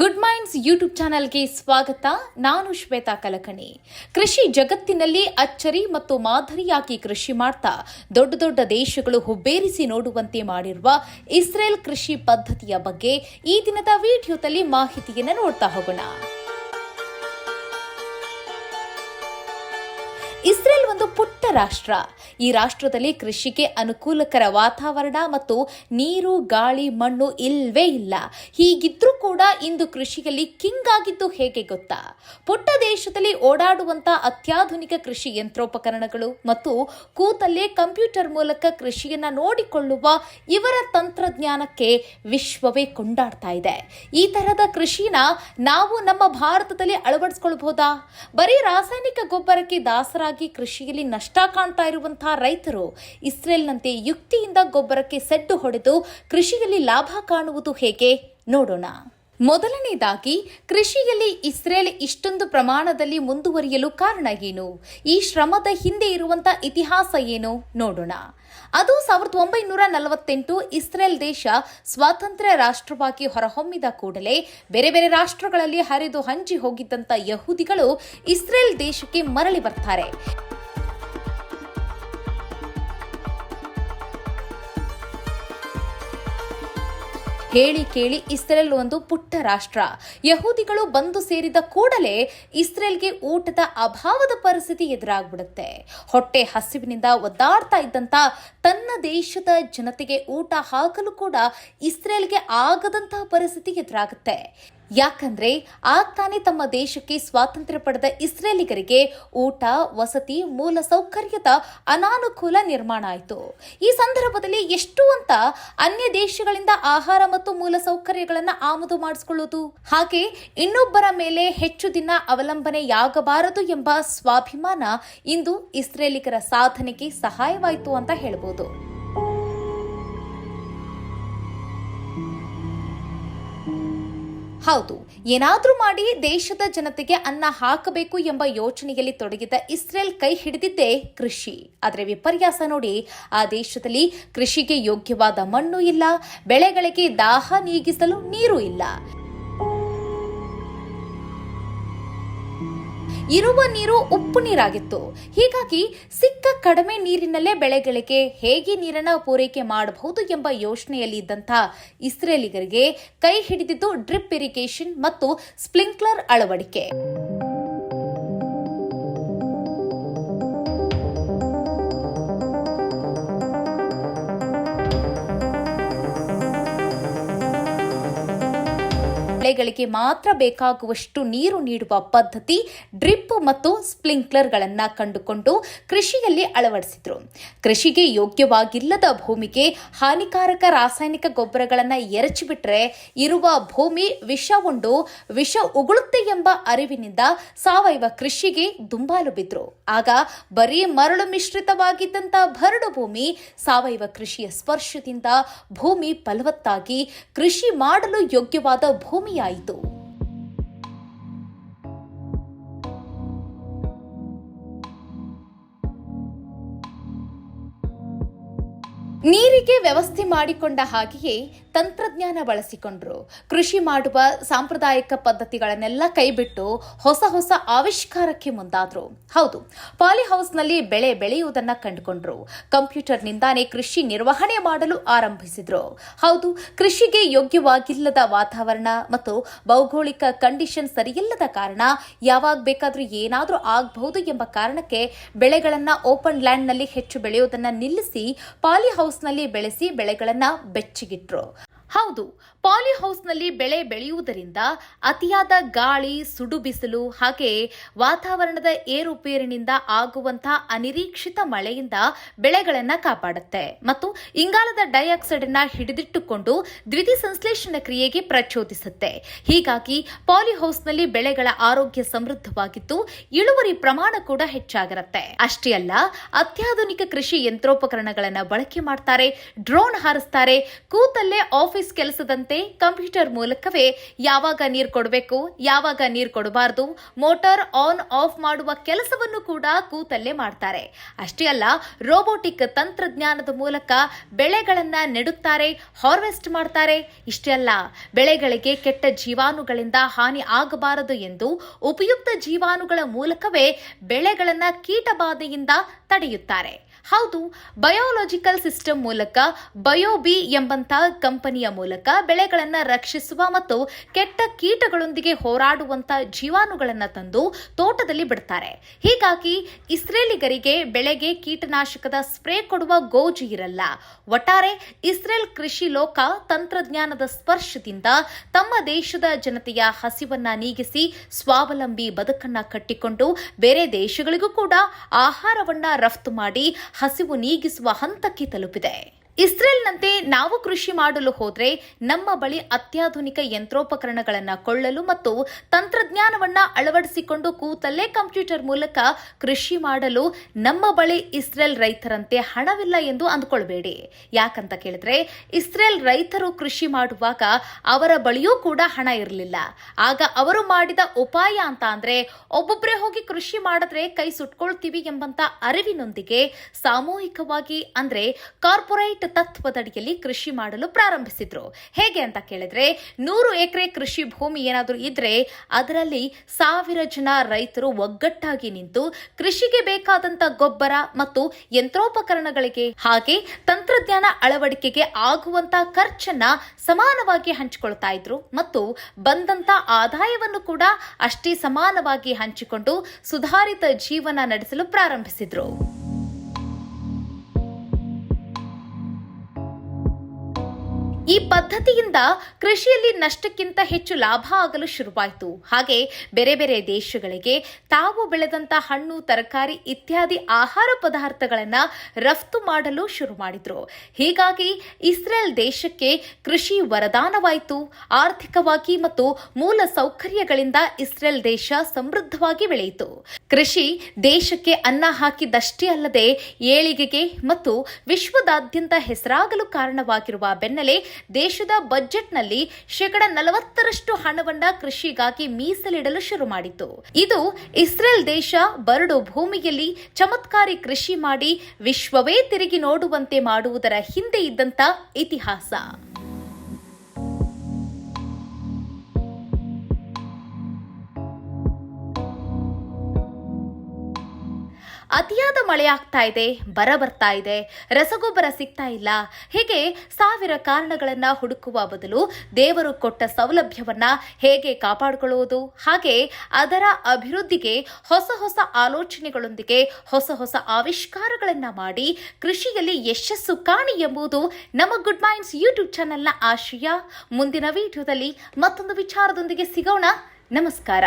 Good minds YouTube ಚಾನೆಲ್ಗೆ ಸ್ವಾಗತ. ನಾನು ಶ್ವೇತಾ ಕಲಕಣಿ. ಕೃಷಿ ಜಗತ್ತಿನಲ್ಲಿ ಅಚ್ಚರಿ ಮತ್ತು ಮಾದರಿಯಾಗಿ ಕೃಷಿ ಮಾಡ್ತಾ, ದೊಡ್ಡ ದೊಡ್ಡ ದೇಶಗಳು ಹುಬ್ಬೇರಿಸಿ ನೋಡುವಂತೆ ಮಾಡಿರುವ ಇಸ್ರೇಲ್ ಕೃಷಿ ಪದ್ಧತಿಯ ಬಗ್ಗೆ ಈ ದಿನದ ವಿಡಿಯೋದಲ್ಲಿ ಮಾಹಿತಿಯನ್ನು ನೋಡ್ತಾ ಹೋಗೋಣ. ಇಸ್ರೇಲ್ ಒಂದು ಪುಟ್ಟ ರಾಷ್ಟ್ರ. ಈ ರಾಷ್ಟ್ರದಲ್ಲಿ ಕೃಷಿಗೆ ಅನುಕೂಲಕರ ವಾತಾವರಣ ಮತ್ತು ನೀರು, ಗಾಳಿ, ಮಣ್ಣು ಇಲ್ವೇ ಇಲ್ಲ. ಹೀಗಿದ್ರೂ ಕೂಡ ಇಂದು ಕೃಷಿಯಲ್ಲಿ ಕಿಂಗ್ ಆಗಿದ್ದು ಹೇಗೆ ಗೊತ್ತಾ? ಪುಟ್ಟ ದೇಶದಲ್ಲಿ ಓಡಾಡುವಂತ ಅತ್ಯಾಧುನಿಕ ಕೃಷಿ ಯಂತ್ರೋಪಕರಣಗಳು ಮತ್ತು ಕೂತಲ್ಲೇ ಕಂಪ್ಯೂಟರ್ ಮೂಲಕ ಕೃಷಿಯನ್ನ ನೋಡಿಕೊಳ್ಳುವ ಇವರ ತಂತ್ರಜ್ಞಾನಕ್ಕೆ ವಿಶ್ವವೇ ಕೊಂಡಾಡ್ತಾ ಇದೆ. ಈ ತರಹದ ಕೃಷಿನ ನಾವು ನಮ್ಮ ಭಾರತದಲ್ಲಿ ಅಳವಡಿಸಿಕೊಳ್ಬಹುದಾ ಬರೀ ರಾಸಾಯನಿಕ ಗೊಬ್ಬರಕ್ಕೆ ದಾಸರಾಗಿ ಕೃಷಿಯಲ್ಲಿ ನಷ್ಟ ಕಾಣ್ತಾ ಇರುವಂತಹ ರೈತರು ಇಸ್ರೇಲ್ನಂತೆ ಯುಕ್ತಿಯಿಂದ ಗೊಬ್ಬರಕ್ಕೆ ಸೆಡ್ಡು ಹೊಡೆದು ಕೃಷಿಯಲ್ಲಿ ಲಾಭ ಕಾಣುವುದು ಹೇಗೆ? ನೋಡೋಣ. ಮೊದಲನೇದಾಗಿ, ಕೃಷಿಯಲ್ಲಿ ಇಸ್ರೇಲ್ ಇಷ್ಟೊಂದು ಪ್ರಮಾಣದಲ್ಲಿ ಮುಂದುವರಿಯಲು ಕಾರಣ ಏನು? ಈ ಶ್ರಮದ ಹಿಂದೆ ಇರುವಂತಹ ಇತಿಹಾಸ ಏನು? ನೋಡೋಣ. ಅದು ಸಾವಿರದ ಒಂಬೈನೂರ ನಲವತ್ತೆಂಟು ಇಸ್ರೇಲ್ ದೇಶ ಸ್ವಾತಂತ್ರ್ಯ ರಾಷ್ಟ್ರವಾಗಿ ಹೊರಹೊಮ್ಮಿದ ಕೂಡಲೇ ಬೇರೆ ಬೇರೆ ರಾಷ್ಟ್ರಗಳಲ್ಲಿ ಹರಿದು ಹಂಚಿ ಹೋಗಿದ್ದಂಥ ಯಹೂದಿಗಳು ಇಸ್ರೇಲ್ ದೇಶಕ್ಕೆ ಮರಳಿ ಬರ್ತಾರೆ. ಹೇಳಿ ಕೇಳಿ ಇಸ್ರೇಲ್ ಒಂದು ಪುಟ್ಟ ರಾಷ್ಟ್ರ. ಯಹೂದಿಗಳು ಬಂದು ಸೇರಿದ ಕೂಡಲೇ ಇಸ್ರೇಲ್ಗೆ ಊಟದ ಅಭಾವದ ಪರಿಸ್ಥಿತಿ ಎದುರಾಗ್ಬಿಡುತ್ತೆ. ಹೊಟ್ಟೆ ಹಸಿವಿನಿಂದ ಒದ್ದಾಡ್ತಾ ಇದ್ದಂತ ತನ್ನ ದೇಶದ ಜನತೆಗೆ ಊಟ ಹಾಕಲು ಕೂಡ ಇಸ್ರೇಲ್ಗೆ ಆಗದಂತಹ ಪರಿಸ್ಥಿತಿ ಎದುರಾಗುತ್ತೆ. ಯಾಕಂದ್ರೆ ಆಗ ತಮ್ಮ ದೇಶಕ್ಕೆ ಸ್ವಾತಂತ್ರ್ಯ ಪಡೆದ ಇಸ್ರೇಲಿಗರಿಗೆ ಊಟ, ವಸತಿ, ಮೂಲ ಸೌಕರ್ಯದ ಅನಾನುಕೂಲ ನಿರ್ಮಾಣ ಆಯಿತು. ಈ ಸಂದರ್ಭದಲ್ಲಿ ಎಷ್ಟು ಅಂತ ಅನ್ಯ ದೇಶಗಳಿಂದ ಆಹಾರ ಮತ್ತು ಮೂಲ ಸೌಕರ್ಯಗಳನ್ನು ಆಮದು ಮಾಡಿಸಿಕೊಳ್ಳುವುದು? ಹಾಗೆ ಇನ್ನೊಬ್ಬರ ಮೇಲೆ ಹೆಚ್ಚು ದಿನ ಅವಲಂಬನೆಯಾಗಬಾರದು ಎಂಬ ಸ್ವಾಭಿಮಾನ ಇಂದು ಇಸ್ರೇಲಿಗರ ಸಾಧನೆಗೆ ಸಹಾಯವಾಯಿತು ಅಂತ ಹೇಳ್ಬೋದು. ಹೌದು, ಏನಾದರೂ ಮಾಡಿ ದೇಶದ ಜನತೆಗೆ ಅನ್ನ ಹಾಕಬೇಕು ಎಂಬ ಯೋಚನೆಯಲ್ಲಿ ತೊಡಗಿದ ಇಸ್ರೇಲ್ ಕೈ ಹಿಡಿದಿದ್ದೇ ಕೃಷಿ. ಆದರೆ ವಿಪರ್ಯಾಸ ನೋಡಿ, ಆ ದೇಶದಲ್ಲಿ ಕೃಷಿಗೆ ಯೋಗ್ಯವಾದ ಮಣ್ಣು ಇಲ್ಲ, ಬೆಳೆಗಳಿಗೆ ದಾಹ ನೀಗಿಸಲು ನೀರು ಇಲ್ಲ. ಇರುವ ನೀರು ಉಪ್ಪು ನೀರಾಗಿತ್ತು. ಹೀಗಾಗಿ ಸಿಕ್ಕ ಕಡಿಮೆ ನೀರಿನಲ್ಲೇ ಬೆಳೆಗಳಿಗೆ ಹೇಗೆ ನೀರನ್ನು ಪೂರೈಕೆ ಮಾಡಬಹುದು ಎಂಬ ಯೋಚನೆಯಲ್ಲಿ ಇದ್ದಂಥ ಇಸ್ರೇಲಿಗರಿಗೆ ಕೈ ಹಿಡಿದಿದ್ದು ಡ್ರಿಪ್ ಇರಿಗೇಷನ್ ಮತ್ತು ಸ್ಪ್ರಿಂಕ್ಲರ್ ಅಳವಡಿಕೆ. ಬೆಳೆಗಳಿಗೆ ಮಾತ್ರ ಬೇಕಾಗುವಷ್ಟು ನೀರು ನೀಡುವ ಪದ್ಧತಿ ಡ್ರಿಪ್ ಮತ್ತು ಸ್ಪ್ಲಿಂಕ್ಲರ್ಗಳನ್ನು ಕಂಡುಕೊಂಡು ಕೃಷಿಯಲ್ಲಿ ಅಳವಡಿಸಿದ್ರು. ಕೃಷಿಗೆ ಯೋಗ್ಯವಾಗಿಲ್ಲದ ಭೂಮಿಗೆ ಹಾನಿಕಾರಕ ರಾಸಾಯನಿಕ ಗೊಬ್ಬರಗಳನ್ನು ಎರಚಿಬಿಟ್ರೆ ಇರುವ ಭೂಮಿ ವಿಷ ಉಂಡು, ವಿಷ ಉಗುಳುತ್ತೆ ಎಂಬ ಅರಿವಿನಿಂದ ಸಾವಯವ ಕೃಷಿಗೆ ದುಂಬಾಲು ಬಿದ್ರು. ಆಗ ಬರೀ ಮರಳು ಮಿಶ್ರಿತವಾಗಿದ್ದಂಥ ಭರಡು ಭೂಮಿ ಸಾವಯವ ಕೃಷಿಯ ಸ್ಪರ್ಶದಿಂದ ಭೂಮಿ ಫಲವತ್ತಾಗಿ ಕೃಷಿ ಮಾಡಲು ಯೋಗ್ಯವಾದ ಭೂಮಿಯಾಯಿತು ನೀರಿಗೆ ವ್ಯವಸ್ಥೆ ಮಾಡಿಕೊಂಡ ಹಾಗೆಯೇ ತಂತ್ರಜ್ಞಾನ ಬಳಸಿಕೊಂಡ್ರು. ಕೃಷಿ ಮಾಡುವ ಸಾಂಪ್ರದಾಯಿಕ ಪದ್ಧತಿಗಳನ್ನೆಲ್ಲ ಕೈಬಿಟ್ಟು ಹೊಸ ಹೊಸ ಆವಿಷ್ಕಾರಕ್ಕೆ ಮುಂದಾದ್ರು. ಹೌದು ಪಾಲಿಹೌಸ್ನಲ್ಲಿ ಬೆಳೆ ಬೆಳೆಯುವುದನ್ನ ಕಂಡುಕೊಂಡ್ರು. ಕಂಪ್ಯೂಟರ್ನಿಂದಾನೇ ಕೃಷಿ ನಿರ್ವಹಣೆ ಮಾಡಲು ಆರಂಭಿಸಿದ್ರು. ಹೌದು, ಕೃಷಿಗೆ ಯೋಗ್ಯವಾಗಿಲ್ಲದ ವಾತಾವರಣ ಮತ್ತು ಭೌಗೋಳಿಕ ಕಂಡೀಷನ್ ಸರಿಯಿಲ್ಲದ ಕಾರಣ ಯಾವಾಗ ಬೇಕಾದರೂ ಏನಾದರೂ ಆಗಬಹುದು ಎಂಬ ಕಾರಣಕ್ಕೆ ಬೆಳೆಗಳನ್ನು ಓಪನ್ ಲ್ಯಾಂಡ್ನಲ್ಲಿ ಹೆಚ್ಚು ಬೆಳೆಯುವುದನ್ನ ನಿಲ್ಲಿಸಿ ಪಾಲಿಹೌಸ್ನಲ್ಲಿ ಬೆಳೆಸಿ ಬೆಳೆಗಳನ್ನು ಬೆಚ್ಚಗಿಟ್ರು. ಹೌದು ಪಾಲಿ ಹೌಸ್ನಲ್ಲಿ ಬೆಳೆ ಬೆಳೆಯುವುದರಿಂದ ಅತಿಯಾದ ಗಾಳಿ, ಸುಡು ಬಿಸಿಲು, ಹಾಗೆ ವಾತಾವರಣದ ಏರುಪೇರಿನಿಂದ ಆಗುವಂತಹ ಅನಿರೀಕ್ಷಿತ ಮಳೆಯಿಂದ ಬೆಳೆಗಳನ್ನು ಕಾಪಾಡುತ್ತೆ. ಮತ್ತು ಇಂಗಾಲದ ಡೈಆಕ್ಸೈಡ್ ಅನ್ನ ಹಿಡಿದಿಟ್ಟುಕೊಂಡು ದ್ವಿತಿ ಸಂಶ್ಲೇಷಣ ಕ್ರಿಯೆಗೆ ಪ್ರಚೋದಿಸುತ್ತೆ. ಹೀಗಾಗಿ ಪಾಲಿಹೌಸ್ನಲ್ಲಿ ಬೆಳೆಗಳ ಆರೋಗ್ಯ ಸಮೃದ್ಧವಾಗಿದ್ದು, ಇಳುವರಿ ಪ್ರಮಾಣ ಕೂಡ ಹೆಚ್ಚಾಗಿರುತ್ತೆ. ಅಷ್ಟೇ ಅಲ್ಲ, ಅತ್ಯಾಧುನಿಕ ಕೃಷಿ ಯಂತ್ರೋಪಕರಣಗಳನ್ನು ಬಳಕೆ ಮಾಡ್ತಾರೆ, ಡ್ರೋನ್ ಹಾರಿಸ್ತಾರೆ, ಕೂತಲ್ಲೇ ಆಫೀಸ್ ಆಫೀಸ್ ಕೆಲಸದಂತೆ ಕಂಪ್ಯೂಟರ್ ಮೂಲಕವೇ ಯಾವಾಗ ನೀರು ಕೊಡಬೇಕು, ಯಾವಾಗ ನೀರು ಕೊಡಬಾರದು, ಮೋಟಾರ್ ಆನ್, ಆಫ್ ಮಾಡುವ ಕೆಲಸವನ್ನು ಕೂಡ ಕೂತಲ್ಲೇ ಮಾಡ್ತಾರೆ. ಅಷ್ಟೇ ಅಲ್ಲ, ರೋಬೋಟಿಕ್ ತಂತ್ರಜ್ಞಾನದ ಮೂಲಕ ಬೆಳೆಗಳನ್ನ ನೆಡುತ್ತಾರೆ, ಹಾರ್ವೆಸ್ಟ್ ಮಾಡ್ತಾರೆ. ಇಷ್ಟೇ ಅಲ್ಲ, ಬೆಳೆಗಳಿಗೆ ಕೆಟ್ಟ ಜೀವಾಣುಗಳಿಂದ ಹಾನಿ ಆಗಬಾರದು ಎಂದು ಉಪಯುಕ್ತ ಜೀವಾಣುಗಳ ಮೂಲಕವೇ ಬೆಳೆಗಳನ್ನ ಕೀಟಬಾಧೆಯಿಂದ ತಡೆಯುತ್ತಾರೆ. ಹೌದು ಬಯೋಲಾಜಿಕಲ್ ಸಿಸ್ಟಮ್ ಮೂಲಕ ಬಯೋಬಿ ಎಂಬಂತಹ ಕಂಪನಿಯ ಮೂಲಕ ಬೆಳೆಗಳನ್ನು ರಕ್ಷಿಸುವ ಮತ್ತು ಕೆಟ್ಟ ಕೀಟಗಳೊಂದಿಗೆ ಹೋರಾಡುವಂತ ಜೀವಾಣುಗಳನ್ನು ತಂದು ತೋಟದಲ್ಲಿ ಬಿಡ್ತಾರೆ. ಹೀಗಾಗಿ ಇಸ್ರೇಲಿಗರಿಗೆ ಬೆಳೆಗೆ ಕೀಟನಾಶಕದ ಸ್ಪ್ರೇ ಕೊಡುವ ಗೋಜು ಇರಲ್ಲ. ಒಟ್ಟಾರೆ ಇಸ್ರೇಲ್ ಕೃಷಿ ಲೋಕ ತಂತ್ರಜ್ಞಾನದ ಸ್ಪರ್ಶದಿಂದ ತಮ್ಮ ದೇಶದ ಜನತೆಯ ಹಸಿವನ್ನ ನೀಗಿಸಿ ಸ್ವಾವಲಂಬಿ ಬದುಕನ್ನ ಕಟ್ಟಿಕೊಂಡು ಬೇರೆ ದೇಶಗಳಿಗೂ ಕೂಡ ಆಹಾರವನ್ನ ರಫ್ತು ಮಾಡಿ ಹಸಿವು ನೀಗಿಸುವ ಹಂತಕ್ಕೆ ತಲುಪಿದೆ. ಇಸ್ರೇಲ್ನಂತೆ ನಾವು ಕೃಷಿ ಮಾಡಲು ಹೋದರೆ ನಮ್ಮ ಬಳಿ ಅತ್ಯಾಧುನಿಕ ಯಂತ್ರೋಪಕರಣಗಳನ್ನು ಕೊಳ್ಳಲು ಮತ್ತು ತಂತ್ರಜ್ಞಾನವನ್ನು ಅಳವಡಿಸಿಕೊಂಡು ಕೂತಲ್ಲೇ ಕಂಪ್ಯೂಟರ್ ಮೂಲಕ ಕೃಷಿ ಮಾಡಲು ನಮ್ಮ ಬಳಿ ಇಸ್ರೇಲ್ ರೈತರಂತೆ ಹಣವಿಲ್ಲ ಎಂದು ಅಂದುಕೊಳ್ಬೇಡಿ. ಯಾಕಂತ ಕೇಳಿದ್ರೆ, ಇಸ್ರೇಲ್ ರೈತರು ಕೃಷಿ ಮಾಡುವಾಗ ಅವರ ಬಳಿಯೂ ಕೂಡ ಹಣ ಇರಲಿಲ್ಲ. ಆಗ ಅವರು ಮಾಡಿದ ಉಪಾಯ ಅಂತ ಅಂದ್ರೆ ಒಬ್ಬೊಬ್ಬರೇ ಹೋಗಿ ಕೃಷಿ ಮಾಡಿದ್ರೆ ಕೈ ಸುಟ್ಕೊಳ್ತೀವಿ ಎಂಬಂತ ಅರಿವಿನೊಂದಿಗೆ ಸಾಮೂಹಿಕವಾಗಿ ಅಂದ್ರೆ, ಕಾರ್ಪೊರೇಟ್ ತತ್ವದಡಿಯಲ್ಲಿ ಕೃಷಿ ಮಾಡಲು ಪ್ರಾರಂಭಿಸಿದ್ರು. ಹೇಗೆ ಅಂತ ಕೇಳಿದ್ರೆ, ನೂರು ಎಕರೆ ಕೃಷಿ ಭೂಮಿ ಏನಾದರೂ ಇದ್ರೆ ಅದರಲ್ಲಿ ಸಾವಿರ ಜನ ರೈತರು ಒಗ್ಗಟ್ಟಾಗಿ ನಿಂತು ಕೃಷಿಗೆ ಬೇಕಾದಂತ ಗೊಬ್ಬರ ಮತ್ತು ಯಂತ್ರೋಪಕರಣಗಳಿಗೆ ಹಾಗೆ ತಂತ್ರಜ್ಞಾನ ಅಳವಡಿಕೆಗೆ ಆಗುವಂತ ಖರ್ಚನ್ನ ಸಮಾನವಾಗಿ ಹಂಚಿಕೊಳ್ತಾ ಇದ್ರು. ಮತ್ತು ಬಂದಂತ ಆದಾಯವನ್ನು ಕೂಡ ಅಷ್ಟೇ ಸಮಾನವಾಗಿ ಹಂಚಿಕೊಂಡು ಸುಧಾರಿತ ಜೀವನ ನಡೆಸಲು ಪ್ರಾರಂಭಿಸಿದ್ರು. ಈ ಪದ್ಧತಿಯಿಂದ ಕೃಷಿಯಲ್ಲಿ ನಷ್ಟಕ್ಕಿಂತ ಹೆಚ್ಚು ಲಾಭ ಆಗಲು ಶುರುವಾಯಿತು. ಹಾಗೆ ಬೇರೆ ಬೇರೆ ದೇಶಗಳಿಗೆ ತಾವು ಬೆಳೆದಂತ ಹಣ್ಣು, ತರಕಾರಿ ಇತ್ಯಾದಿ ಆಹಾರ ಪದಾರ್ಥಗಳನ್ನ ರಫ್ತು ಮಾಡಲು ಶುರು ಮಾಡಿದ್ರು. ಹೀಗಾಗಿ ಇಸ್ರೇಲ್ ದೇಶಕ್ಕೆ ಕೃಷಿ ವರದಾನವಾಯಿತು. ಆರ್ಥಿಕವಾಗಿ ಮತ್ತು ಮೂಲ ಸೌಕರ್ಯಗಳಿಂದ ಇಸ್ರೇಲ್ ದೇಶ ಸಮೃದ್ಧವಾಗಿ ಬೆಳೆಯಿತು. ಕೃಷಿ ದೇಶಕ್ಕೆ ಅನ್ನ ಹಾಕಿದಷ್ಟೇ ಅಲ್ಲದೆ ಏಳಿಗೆಗೆ ಮತ್ತು ವಿಶ್ವದಾದ್ಯಂತ ಹೆಸರಾಗಲು ಕಾರಣವಾಗಿರುವ ಬೆನ್ನಲ್ಲೇ ದೇಶದ ಬಜೆಟ್ನಲ್ಲಿ ಶೇಕಡ ನಲವತ್ತರಷ್ಟು ಹಣವನ್ನ ಕೃಷಿಗಾಗಿ ಮೀಸಲಿಡಲು ಶುರು ಮಾಡಿತು ಇದು ಇಸ್ರೇಲ್ ದೇಶ ಬರಡು ಭೂಮಿಯಲ್ಲಿ ಚಮತ್ಕಾರಿ ಕೃಷಿ ಮಾಡಿ ವಿಶ್ವವೇ ತಿರುಗಿ ನೋಡುವಂತೆ ಮಾಡುವುದರ ಹಿಂದೆ ಇದ್ದಂತ ಇತಿಹಾಸ. ಅತಿಯಾದ ಮಳೆ ಆಗ್ತಾ ಇದೆ, ಬರ ಬರ್ತಾ ಇದೆ, ರಸಗೊಬ್ಬರ ಸಿಗ್ತಾ ಇಲ್ಲ. ಹೀಗೆ ಸಾವಿರ ಕಾರಣಗಳನ್ನ ಹುಡುಕುವ ಬದಲು ದೇವರು ಕೊಟ್ಟ ಸೌಲಭ್ಯವನ್ನ ಹೇಗೆ ಕಾಪಾಡಿಕೊಳ್ಳುವುದು? ಹಾಗೆ ಅದರ ಅಭಿವೃದ್ಧಿಗೆ ಹೊಸ ಹೊಸ ಆಲೋಚನೆಗಳೊಂದಿಗೆ ಹೊಸ ಹೊಸ ಆವಿಷ್ಕಾರಗಳನ್ನ ಮಾಡಿ ಕೃಷಿಯಲ್ಲಿ ಯಶಸ್ಸು ಕಾಣಿ ಎಂಬುದು ನಮ್ಮ ಗುಡ್ ಮೈಂಡ್ಸ್ ಯೂಟ್ಯೂಬ್ ಚಾನೆಲ್ನ ಆಶಯ. ಮುಂದಿನ ವಿಡಿಯೋದಲ್ಲಿ ಮತ್ತೊಂದು ವಿಚಾರದೊಂದಿಗೆ ಸಿಗೋಣ. ನಮಸ್ಕಾರ.